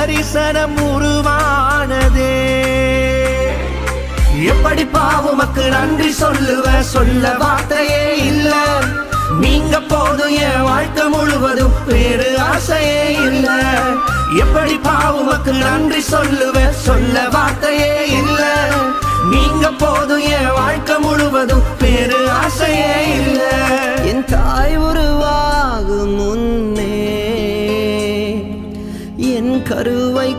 தரிசனம் உருவானதே. எப்படி பாவமக்கு நன்றி சொல்லுவ? சொல்ல வார்த்தையே இல்ல. நீங்க போதும் என் வாழ்க்கை முழுவதும் வேறு ஆசையே இல்ல. எப்படி பாவமக்கு நன்றி சொல்லுவ? சொல்ல வார்த்தையே இல்ல. நீங்க போதும் என் வாழ்க்கை முழுவதும் வேறு ஆசையே இல்ல. என் கருவை